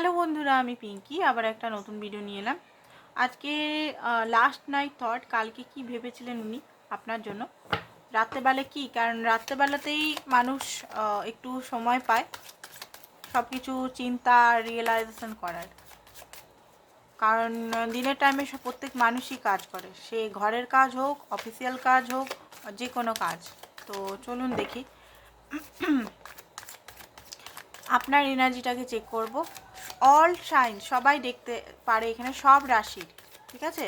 Hello বন্ধুরা, আমি পিঙ্কি, আবার একটা নতুন ভিডিও নিয়ে এলাম। আজকে লাস্ট নাইট থট কালকে কি ভেবেছিলেন উনি আপনার জন্য? রাত্রেবেলা কি? কারণ রাত্রেবেলাতেই মানুষ একটু সময় পায় সব কিছু চিন্তা রিয়েলাইজেশন করার। কারণ, দিনের টাইমে সব প্রত্যেক মানুষই কাজ করে। সে ঘরের কাজ হোক অফিসিয়াল কাজ হোক, যে কোনো কাজ। তো চলুন দেখি। আপনার এনার্জিটাকে চেক করব। অল সাইন সবাই দেখতে পারে, এখানে সব রাশির ঠিক আছে?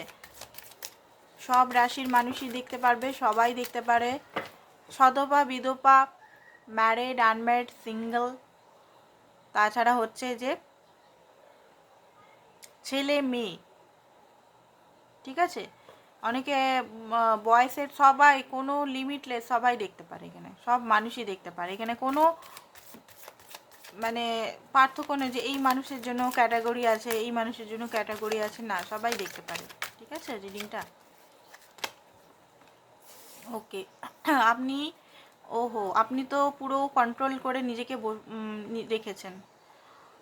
সব রাশির মানুষই দেখতে পারবে, সবাই দেখতে পারে। সদপা বিধপা ম্যারেড আনম্যারিড সিঙ্গেল তাছাড়া হচ্ছে যে ছেলে, মেয়ে, ঠিক আছে? অনেকে বয়সের সবাই কোনো লিমিটলেস সবাই দেখতে পারে এখানে, সব মানুষই দেখতে পারে। এখানে কোনো মানে পার্থক্য নেই যে এই মানুষের জন্য ক্যাটাগরি আছে, এই মানুষের জন্য ক্যাটাগরি আছে, না, সবাই দেখতে পারে। ঠিক আছে রিডিংটা ওকে আপনি, ওহো, আপনি তো পুরো কন্ট্রোল করে নিজেকে রেখেছেন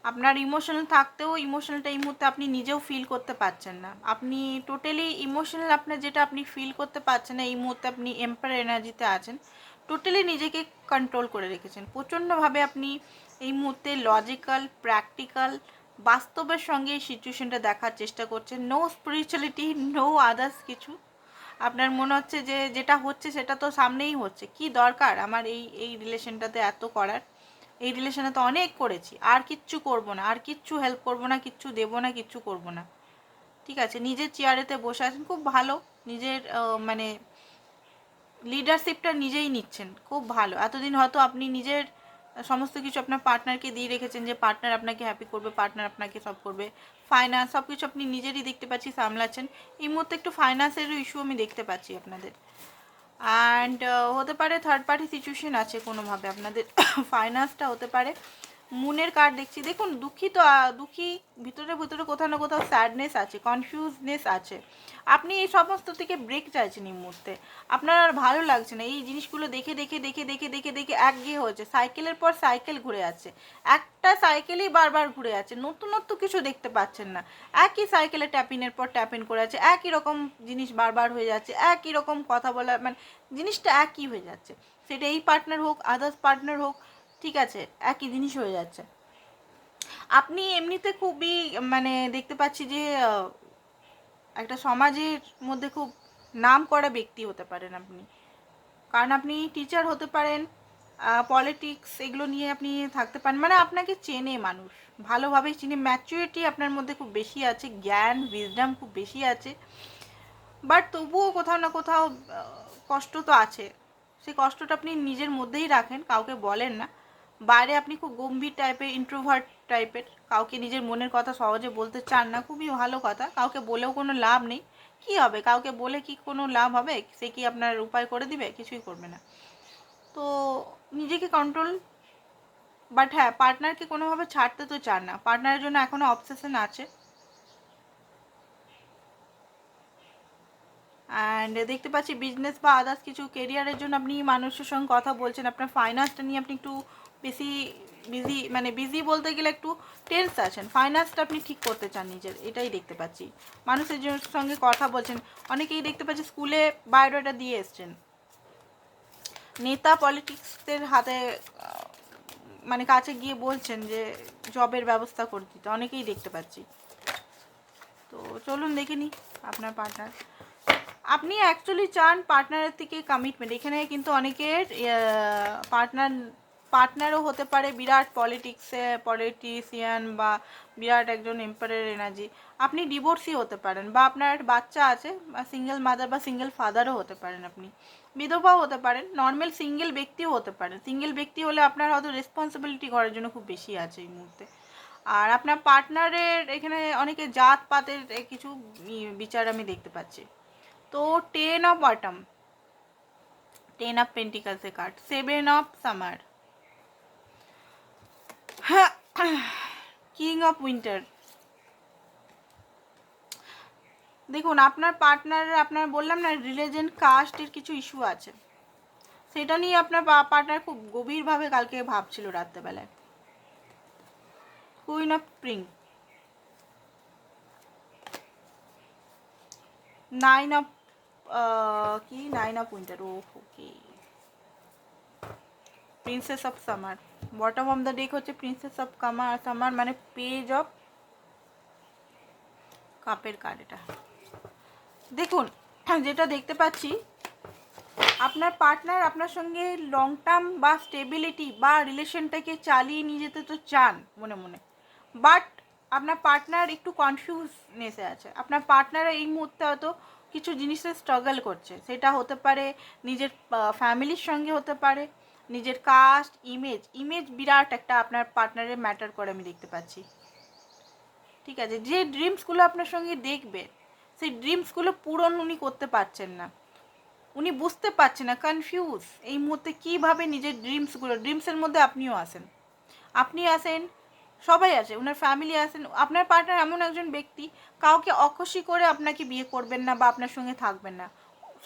আপনার ইমোশনাল থাকতেও ইমোশনালটা এই মুহূর্তে আপনি নিজেও ফিল করতে পারছেন না। আপনি টোটালি ইমোশনাল আপনার যেটা আপনি ফিল করতে পারছেন না, এই মুহূর্তে আপনি এম্পায়ার এনার্জিতে আছেন টোটালি নিজেকে কন্ট্রোল করে রেখেছেন। প্রচণ্ডভাবে আপনি এই মুহূর্তে লজিক্যাল প্র্যাকটিক্যাল বাস্তবের সঙ্গে এই সিচুয়েশনটা দেখার চেষ্টা করছেন নো স্পিরিচুয়ালিটি নো আদার্স কিছু। আপনার মনে হচ্ছে যে যেটা হচ্ছে সেটা তো সামনেই হচ্ছে। কি দরকার আমার এই এই রিলেশনটাতে এত করার? এই রিলেশনে তো অনেক করেছি। আর কিচ্ছু করব না, আর কিচ্ছু হেল্প করব না, কিচ্ছু দেবো না, কিচ্ছু করব না। ঠিক আছে, নিজের চেয়ারেতে বসে আছেন, খুব ভালো। নিজের মানে লিডারশিপটা নিজেই নিচ্ছেন, খুব ভালো। এতদিন হয়তো আপনি নিজের সমস্ত কিছু আপনার পার্টনারকে দিয়ে রেখেছেন যে পার্টনার আপনাকে হ্যাপি করবে পার্টনার আপনাকে সব করবে। ফাইন্যান্স সব কিছু আপনি নিজেরই দেখতে পাচ্ছি, সামলাচ্ছেন। এই মুহূর্তে একটু ফাইন্যান্সেরও ইস্যু আমি দেখতে পাচ্ছি আপনাদের। অ্যান্ড হতে পারে থার্ড পার্টি সিচুয়েশান আছে কোনোভাবে আপনাদের। ফাইন্যান্সটা হতে পারে মুনের কার্ড দেখছি। দেখুন দুঃখী তো দুঃখী, ভিতরে ভিতরে কোথাও না কোথাও স্যাডনেস আছে কনফিউজনেস আছে। আপনি এই সমস্ত থেকে ব্রেক চাইছেন এই মুহূর্তে। আপনার আর ভালো লাগছে না। এই জিনিসগুলো দেখে দেখে দেখে দেখে দেখে দেখে একঘেয়ে হয়েছে। সাইকেলের পর সাইকেল ঘুরে যাচ্ছে। একটা সাইকেলই বারবার ঘুরে যাচ্ছে। নতুনত্ব কিছু দেখতে পাচ্ছেন না। একই সাইকেলে ট্যাপিনের পর ট্যাপিন করে আছে একই রকম জিনিস বারবার হয়ে যাচ্ছে। একই রকম কথা বলা মানে জিনিসটা একই হয়ে যাচ্ছে। সেটা এই পার্টনার হোক আদার্স পার্টনার হোক ঠিক আছে, একই জিনিস হয়ে যাচ্ছে। আপনি এমনিতে খুবই মানে দেখতে পাচ্ছি যে একটা সমাজের মধ্যে খুব নাম করা ব্যক্তি হতে পারেন আপনি। কারণ আপনি টিচার হতে পারেন পলিটিক্স এগুলো নিয়ে আপনি থাকতে পারেন। মানে আপনাকে চেনে মানুষ। ভালোভাবে চিনে। ম্যাচুরিটি আপনার মধ্যে খুব বেশি আছে, জ্ঞান উইজডাম খুব বেশি আছে। বাট তবুও কোথাও না কোথাও কষ্ট তো আছে। সেই কষ্টটা আপনি নিজের মধ্যেই রাখেন, কাউকে বলেন না। বাইরে আপনি খুব গম্ভীর টাইপের ইন্ট্রোভার্ট টাইপের কাউকে নিজের মনের কথা সহজে বলতে চান না, খুবই ভালো কথা। কাউকে বলেও কোনো লাভ নেই। কি হবে? কাউকে বলে কি কোনো লাভ হবে? সে কি আপনার উপায় করে দিবে? কিছুই করবে না। তো নিজেকে কন্ট্রোল বাট হ্যাঁ পার্টনারকে কোনোভাবে ছাড়তে তো চান না। পার্টনারের জন্য এখনও অবসেশন আছে। অ্যান্ড দেখতে পাচ্ছি বিজনেস বা আদার্স কিছু কেরিয়ারের জন্য আপনি মানুষের সঙ্গে কথা বলছেন। আপনার ফাইন্যান্সটা নিয়ে আপনি একটু বেশি বিজি মানে বিজি বলতে গেলে একটু টেন্স আছেন। ফাইন্যান্সটা আপনি ঠিক করতে চান নিজের, এটাই দেখতে পাচ্ছি। মানুষের সঙ্গে কথা বলছেন। অনেকেই দেখতে পাচ্ছি স্কুলে বায়োডাটা দিয়ে এসছেন। নেতা পলিটিক্সদের হাতে মানে কাছে গিয়ে বলছেন যে জবের ব্যবস্থা করে দিতে। অনেকেই দেখতে পাচ্ছি। তো চলুন দেখে নিই আপনার পার্টনার আপনি অ্যাকচুয়ালি চান পার্টনারের থেকে কমিটমেন্ট এখানে কিন্তু অনেকের পার্টনার পার্টনারও হতে পারে বিরাট পলিটিক্সে পলিটিশিয়ান বা বিরাট একজন এম্পায়ারের এনার্জি আপনি ডিভোর্সই হতে পারেন বা আপনার বাচ্চা আছে, বা সিঙ্গেল মাদার বা সিঙ্গেল ফাদারও হতে পারেন আপনি। বিধবাও হতে পারেন নর্মাল সিঙ্গেল ব্যক্তিও হতে পারেন। সিঙ্গেল ব্যক্তি হলে আপনার হয়তো রেসপন্সিবিলিটি করার জন্য খুব বেশি আছে এই মুহূর্তে। আর আপনার পার্টনারের এখানে অনেকে জাত পাতের কিছু বিচার আমি দেখতে পাচ্ছি। তো ten of autumn ten of পেন্টিকালসের card seven of summer king of winter দেখুন, আপনার পার্টনার আপনার বললাম না রিলিজেন্ট কাস্টের কিছু ইস্যু আছে। সেটা নিয়ে আপনার পার্টনার খুব গভীরভাবে কালকে ভাবছিল রাত্রেবেলায়। Queen of spring nine of কি? Nine of O okay. Princess of summer bottom of the deck হচ্ছে প্রিন্সেস অফ কামার সামার মানে পেজ অফ কাপের কার্ড এটা। দেখুন যেটা দেখতে পাচ্ছি, আপনার পার্টনার আপনার সঙ্গে লং টার্ম বা স্টেবিলিটি বা রিলেশনটাকে চালিয়ে নিয়ে যেতে তো চান মনে মনে। বাট আপনার পার্টনার একটু কনফিউজনেসে আছে। আপনার পার্টনার এই মুহূর্তে হয়তো কিছু জিনিসে স্ট্রাগল করছে। সেটা হতে পারে নিজের ফ্যামিলির সঙ্গে হতে পারে, নিজের কাস্ট ইমেজ ইমেজ বিরাট একটা আপনার পার্টনারের ম্যাটার করে আমি দেখতে পাচ্ছি। ঠিক আছে, যে ড্রিমসগুলো আপনার সঙ্গে দেখবে, সেই ড্রিমসগুলো পূরণ উনি করতে পারছেন না। উনি বুঝতে পারছেন না কনফিউজ এই মুহূর্তে কীভাবে নিজের ড্রিমসগুলো ড্রিমসের মধ্যে আপনিও আসেন। আপনি আসেন সবাই আছে ওনার ফ্যামিলি আছেন, আপনার পার্টনার এমন একজন ব্যক্তি, কাউকে অখুশি করে আপনাকে বিয়ে করবেন না বা আপনার সঙ্গে থাকবেন না।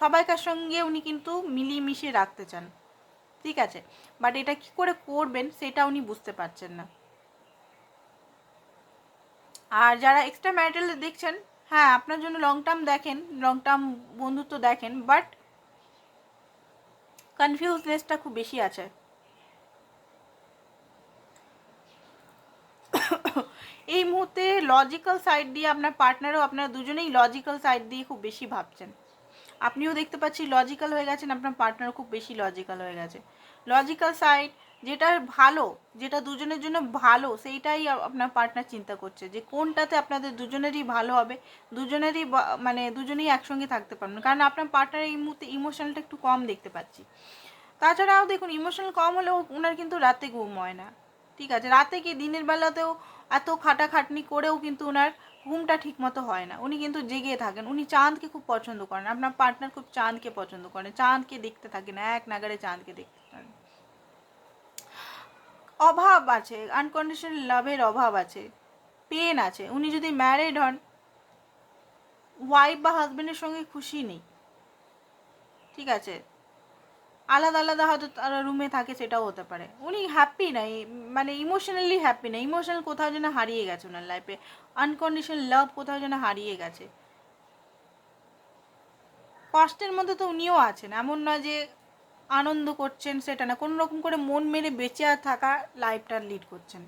সবাইকার সঙ্গে উনি কিন্তু মিলিয়ে মিশিয়ে রাখতে চান। ঠিক আছে? বাট এটা কি করে করবেন সেটা উনি বুঝতে পারছেন না। আর যারা এক্সট্রা ম্যারিটাল দেখছেন হ্যাঁ আপনার জন্য লং টার্ম দেখেন লং টার্ম বন্ধুত্ব দেখেন বাট কনফিউজনেসটা খুব বেশি আছে। এই মুহূর্তে লজিক্যাল সাইড দিয়ে আপনার পার্টনারও আপনারা দুজনেই লজিক্যাল সাইড দিয়ে খুব বেশি ভাবছেন। আপনিও দেখতে পাচ্ছি লজিক্যাল হয়ে গেছেন, আপনার পার্টনারও খুব বেশি লজিক্যাল হয়ে গেছে। লজিক্যাল সাইড যেটা ভালো, যেটা দুজনের জন্য ভালো, সেইটাই আপনার পার্টনার চিন্তা করছে যে কোনটাতে আপনাদের দুজনেরই ভালো হবে, দুজনেরই মানে দুজনেই একসঙ্গে থাকতে পারবেন। কারণ আপনার পার্টনার এই মুহূর্তে ইমোশনালটা একটু কম দেখতে পাচ্ছি। তাছাড়াও দেখুন ইমোশনাল কম হলেও ওনার কিন্তু রাতে ঘুম হয় না। ঠিক আছে, রাতে কি দিনের বেলাতেও এত খাটাখাটনি করেও কিন্তু ওনার ঘুমটা ঠিক মতো হয় না। উনি কিন্তু জেগে থাকেন। উনি চাঁদকে খুব পছন্দ করেন। আপনার পার্টনার খুব চাঁদকে পছন্দ করেন। চাঁদকে দেখতে থাকেন, এক নাগারে চাঁদকে দেখতে থাকেন। অভাব আছে আনকন্ডিশনাল লাভের অভাব আছে পেন আছে। উনি যদি ম্যারিড হন ওয়াইফ বা হাজব্যান্ডের সঙ্গে খুশি নেই। ঠিক আছে? আলাদা আলাদা হয়তো তারা রুমে থাকে, সেটাও হতে পারে। উনি হ্যাপি না মানে ইমোশনালি হ্যাপি না। ইমোশনাল কোথাও যেন হারিয়ে গেছে ওনার লাইফে আনকন্ডিশনাল লাভ কোথাও যেন হারিয়ে গেছে। কষ্টের মধ্যে তো উনিও আছেন। এমন না যে আনন্দ করছেন, সেটা না। কোনো রকম করে মন মেরে বেঁচে আর থাকা লাইফটা লিড করছেন।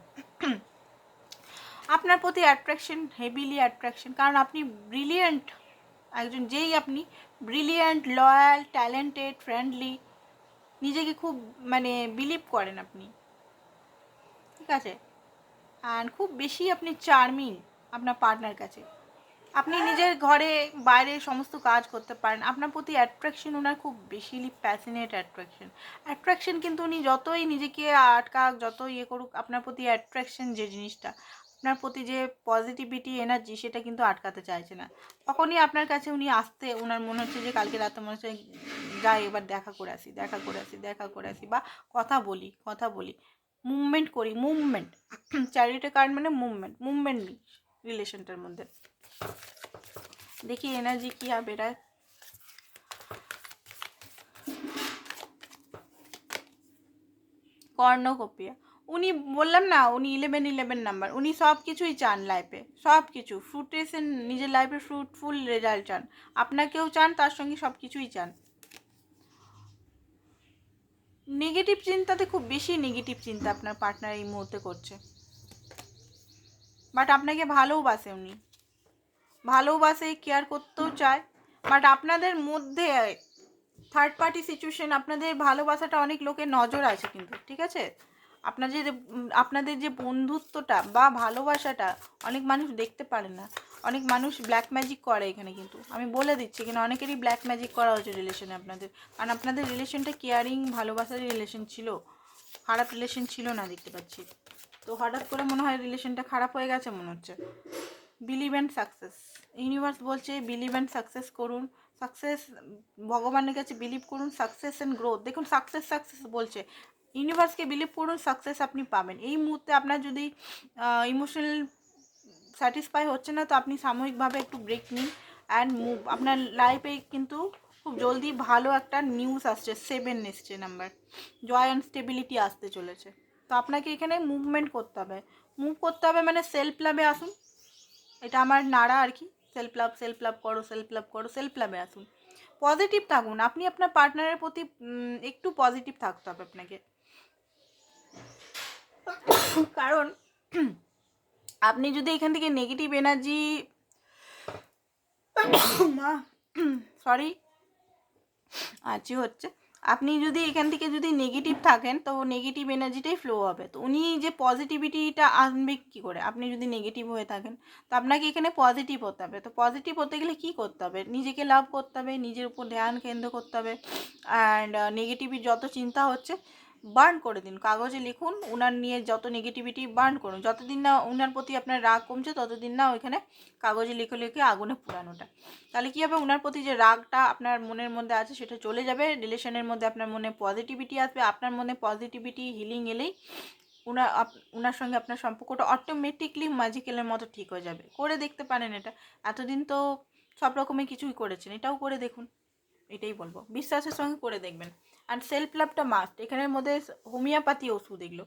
আপনার প্রতি অ্যাট্রাকশন হেভিলি অ্যাট্রাকশন কারণ আপনি ব্রিলিয়েন্ট একজন, যেই আপনি ব্রিলিয়েন্ট লয়াল ট্যালেন্টেড ফ্রেন্ডলি নিজেকে খুব মানে বিলিভ করেন আপনি। ঠিক আছে? অ্যান্ড খুব বেশি আপনি চার্মিং আপনার পার্টনার কাছে। আপনি নিজের ঘরে বাইরে সমস্ত কাজ করতে পারেন। আপনার প্রতি অ্যাট্রাকশন ওনার খুব বেশি প্যাসিনেট অ্যাট্রাকশন অ্যাট্রাকশন কিন্তু উনি যতই নিজেকে আটকাক যত ইয়ে করুক, আপনার প্রতি অ্যাট্রাকশন যে জিনিসটা আপনার প্রতি যে পজিটিভিটি এনার্জি সেটা কিন্তু আটকাতে চাইছে না। তখনই আপনার কাছে উনি আসতে ওনার মনে হচ্ছে যে কালকে রাতে মনে হচ্ছে যাই এবার দেখা করে আসি, দেখা করে আসি, দেখা করে আসি বা কথা বলি কথা বলি। মুভমেন্ট করি মুভমেন্ট চ্যারিটি কার্ড মানে মুভমেন্ট মুভমেন্ট রিলেশনটার মধ্যে। দেখি এনার্জি কি বেড়ায় কর্ণকপিয়া। উনি বললাম না, উনি ইলেভেন ইলেভেন নাম্বার উনি সব কিছুই চান লাইফে সব কিছু ফ্রুটেশন নিজের লাইফে ফ্রুটফুল রেজাল্ট চান, আপনাকেও চান, তার সঙ্গে সব কিছুই চান। নেগেটিভ চিন্তাতে খুব বেশি নেগেটিভ চিন্তা আপনার পার্টনার এই মুহূর্তে করছে। বাট আপনাকে ভালোবাসে উনি। ভালোবাসে কেয়ার করতেও চায়। বাট আপনাদের মধ্যে থার্ড পার্টি সিচুয়েশন আপনাদের ভালোবাসাটা অনেক লোকের নজর আছে কিন্তু, ঠিক আছে? আপনাদের যে আপনাদের যে বন্ধুত্বটা বা ভালোবাসাটা অনেক মানুষ দেখতে পারে না। অনেক মানুষ ব্ল্যাক ম্যাজিক করে এখানে কিন্তু। আমি বলে দিচ্ছি কিন্তু অনেকেরই ব্ল্যাক ম্যাজিক করা হয়েছে রিলেশনে আপনাদের। কারণ আপনাদের রিলেশনটা কেয়ারিং ভালোবাসার রিলেশন ছিল। খারাপ রিলেশন ছিল না, দেখতে পাচ্ছি। তো হঠাৎ করে মনে হয় রিলেশনটা খারাপ হয়ে গেছে, মনে হচ্ছে। বিলিভ অ্যান্ড সাকসেস ইউনিভার্স বলছে বিলিভ অ্যান্ড সাকসেস করুন। সাকসেস ভগবানের কাছে বিলিভ করুন সাকসেস অ্যান্ড গ্রোথ দেখুন সাকসেস সাকসেস বলছে। ইউনিভার্সকে বিলিভ করুন সাকসেস আপনি পাবেন। এই মুহূর্তে আপনার যদি ইমোশনাল স্যাটিসফাই হচ্ছে না, তো আপনি সাময়িকভাবে একটু ব্রেক নিন অ্যান্ড মুভ আপনার লাইফে কিন্তু খুব জলদি ভালো একটা নিউজ আসছে সেভেন এসছে নাম্বার জয় অ্যান্ড স্টেবিলিটি আসতে চলেছে। তো আপনাকে এখানে মুভমেন্ট করতে হবে। মুভ করতে হবে মানে সেলফ লাভে আসুন। এটা আমার নাড়া আর কি। সেলফ লাভ সেলফ লাভ করো সেলফ লাভ করো সেলফ লাভে আসুন। পজিটিভ থাকুন। আপনি আপনার পার্টনারের প্রতি একটু পজিটিভ থাকতে হবে আপনাকে। কারণ, আপনি যদি এখান থেকে নেগেটিভ এনার্জি মা সরি আচ্ছা হচ্ছে। আপনি যদি এখান থেকে যদি নেগেটিভ থাকেন, তো নেগেটিভ এনার্জিটাই ফ্লো হবে। তো উনি যে পজিটিভিটিটা আনবে কী করে? আপনি যদি নেগেটিভ হয়ে থাকেন, তো আপনাকে এখানে পজিটিভ হতে হবে। তো পজিটিভ হতে গেলে কী করতে হবে? নিজেকে লাভ করতে হবে, নিজের উপর ধ্যান কেন্দ্র করতে হবে। অ্যান্ড নেগেটিভের যত চিন্তা হচ্ছে বার্ন করে দিন। কাগজে লিখুন, উনার নিয়ে যত নেগেটিভিটি বার্ন করুন। যতদিন না উনার প্রতি আপনার রাগ কমছে, ততদিন না ওইখানে কাগজে লিখে লিখে আগুনে পুরানোটা তাহলে কী হবে? ওনার প্রতি যে রাগটা আপনার মনের মধ্যে আছে, সেটা চলে যাবে। রিলেশনের মধ্যে আপনার মনে পজিটিভিটি আসবে। আপনার মনে পজিটিভিটি হিলিং এলেই উনার উনার সঙ্গে আপনার সম্পর্কটা অটোমেটিকলি ম্যাজিক্যালের মতো ঠিক হয়ে যাবে। করে দেখতে পারেন এটা। এতদিন তো সব রকমের কিছুই করেছেন। এটাও করে দেখুন। এটাই বলব। বিশ্বাসের সঙ্গে করে দেখবেন। আর সেলফ লাভটা মাস্ট এখানের মধ্যে হোমিওপ্যাথি ওষুধ এগুলো।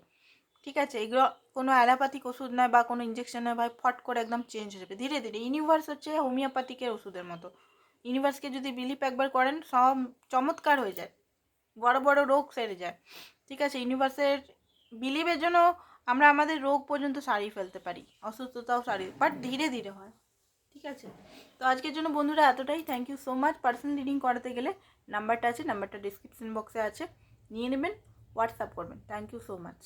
ঠিক আছে? এগুলো কোনো অ্যালোপ্যাথিক ওষুধ নয় বা কোনো ইঞ্জেকশন নয়, ভাই, ফট করে একদম চেঞ্জ হয়ে যাবে। ধীরে ধীরে ইউনিভার্স হচ্ছে হোমিওপ্যাথিকের ওষুধের মতো। ইউনিভার্সকে যদি বিলিপ একবার করেন, সব চমৎকার হয়ে যায়। বড় বড় রোগ সেরে যায়। ঠিক আছে? ইউনিভার্সের বিলিভের জন্য আমরা আমাদের রোগ পর্যন্ত সারিয়ে ফেলতে পারি। অসুস্থতাও সারিয়ে বাট ধীরে ধীরে হয়। ঠিক আছে? তো আজকের জন্য বন্ধুরা এতটাই। Thank you so much personal reading করাতে গেলে নাম্বারটা আছে নাম্বারটা ডিসক্রিপশন বক্সে আছে। নিয়ে নেবেন হোয়াটসঅ্যাপ করবেন। Thank you so much